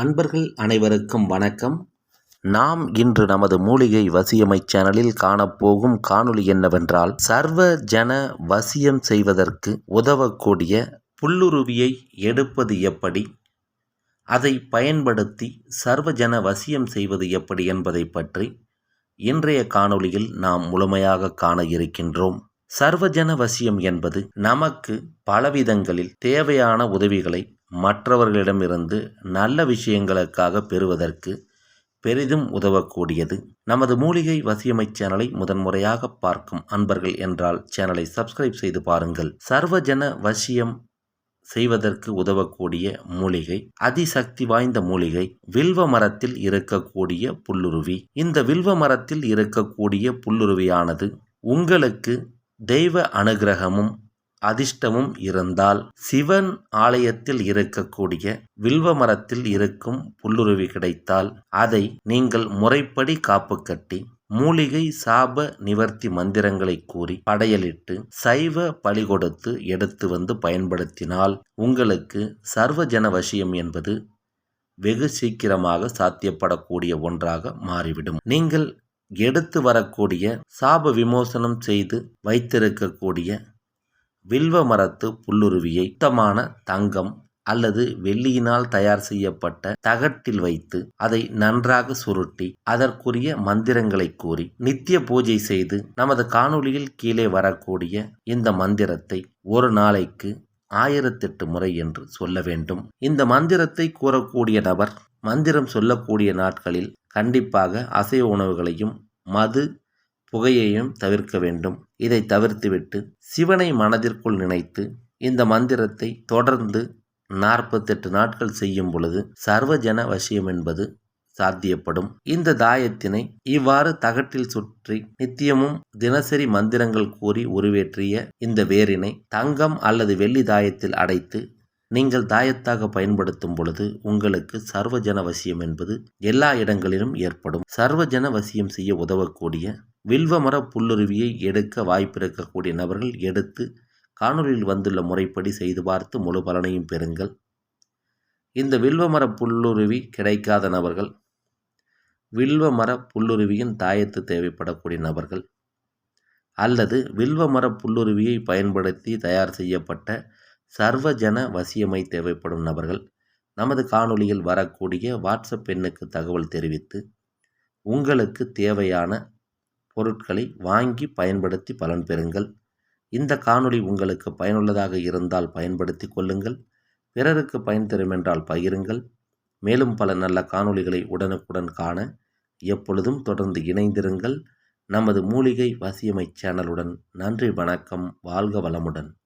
அன்பர்கள் அனைவருக்கும் வணக்கம். நாம் இன்று நமது மூலிகை வசியமை சேனலில் காணப்போகும் காணொளி என்னவென்றால் சர்வ ஜன வசியம் செய்வதற்கு உதவக்கூடிய புல்லுருவியை எடுப்பது எப்படி? அதை பயன்படுத்தி சர்வஜன வசியம் செய்வது எப்படி என்பதை பற்றி இன்றைய காணொளியில் நாம் முழுமையாக காண இருக்கின்றோம். சர்வஜன வசியம் என்பது நமக்கு பலவிதங்களில் தேவையான உதவிகளை மற்றவர்களிடமிருந்து நல்ல விஷயங்களுக்காக பெறுவதற்கு பெரிதும் உதவக்கூடியது. நமது மூலிகை வசியமை சேனலை முதன்முறையாக பார்க்கும் அன்பர்கள் என்றால் சேனலை சப்ஸ்கிரைப் செய்து பாருங்கள். சர்வஜன வசியம் செய்வதற்கு உதவக்கூடிய மூலிகை அதிசக்தி வாய்ந்த மூலிகை வில்வ மரத்தில் இருக்கக்கூடிய புல்லுருவி. இந்த வில்வ மரத்தில் இருக்கக்கூடிய புல்லுருவியானது உங்களுக்கு தெய்வ அனுகிரகமும் அதிர்ஷ்டமும் இருந்தால் சிவன் ஆலயத்தில் இருக்கக்கூடிய வில்வ மரத்தில் இருக்கும் புல்லுருவி கிடைத்தால் அதை நீங்கள் முறைப்படி காப்பு கட்டி மூலிகை சாப நிவர்த்தி மந்திரங்களை கூறி படையலிட்டு சைவ பலி கொடுத்து எடுத்து வந்து பயன்படுத்தினால் உங்களுக்கு சர்வஜன வசியம் என்பது வெகு சீக்கிரமாக சாத்தியப்படக்கூடிய ஒன்றாக மாறிவிடும். நீங்கள் எடுத்து வரக்கூடிய சாப விமோசனம் செய்து வைத்திருக்கக்கூடிய வில்வ மரத்து புல்லுருவியை சுத்தமான தங்கம் அல்லது வெள்ளியினால் தயார் செய்யப்பட்ட தகட்டில் வைத்து அதை நன்றாக சுருட்டி அதற்குரிய மந்திரங்களை கூறி நித்திய பூஜை செய்து நமது காணொளியில் கீழே வரக்கூடிய இந்த மந்திரத்தை ஒரு நாளைக்கு ஆயிரத்தெட்டு முறை என்று சொல்ல வேண்டும். இந்த மந்திரத்தை கூறக்கூடிய நபர் மந்திரம் சொல்லக்கூடிய நாட்களில் கண்டிப்பாக அசைவ உணவுகளையும் மது புகையையும் தவிர்க்க வேண்டும். இதை தவிர்த்துவிட்டு சிவனை மனதிற்குள் நினைத்து இந்த மந்திரத்தை தொடர்ந்து நாற்பத்தெட்டு நாட்கள் செய்யும் பொழுது சர்வஜன வசியம் என்பது சாத்தியப்படும். இந்த தாயத்தினை இவ்வாறு தகட்டில் சுற்றி நித்தியமும் தினசரி மந்திரங்கள் கூறி உருவேற்றிய இந்த வேரினை தங்கம் அல்லது வெள்ளி தாயத்தில் அடைத்து நீங்கள் தாயத்தாக பயன்படுத்தும் பொழுது உங்களுக்கு சர்வஜன வசியம் என்பது எல்லா இடங்களிலும் ஏற்படும். சர்வஜன வசியம் செய்ய உதவக்கூடிய வில்வமர புல்லுருவியை எடுக்க வாய்ப்பிருக்கக்கூடிய நபர்கள் எடுத்து காணொலியில் வந்துள்ள முறைப்படி செய்து பார்த்து முழு பலனையும் பெறுங்கள். இந்த வில்வமர புல்லுருவி கிடைக்காத நபர்கள் வில்வமர புல்லுருவியின் தாயத்து தேவைப்படக்கூடிய நபர்கள் அல்லது வில்வமர புல்லுருவியை பயன்படுத்தி தயார் செய்யப்பட்ட சர்வஜன வசியமை தேவைப்படும் நபர்கள் நமது காணொளியில் வரக்கூடிய வாட்ஸ்அப் எண்ணுக்கு தகவல் தெரிவித்து உங்களுக்கு தேவையான பொருட்களை வாங்கி பயன்படுத்தி பலன் பெறுங்கள். இந்த காணொளி உங்களுக்கு பயனுள்ளதாக இருந்தால் பயன்படுத்தி கொள்ளுங்கள். பிறருக்கு பயன் தரும் என்றால் பகிருங்கள். மேலும் பல நல்ல காணொளிகளை உடனுக்குடன் காண எப்பொழுதும் தொடர்ந்து இணைந்திருங்கள். நமது மூலிகை வசியமை சேனலுடன் நன்றி வணக்கம் வாழ்க வளமுடன்.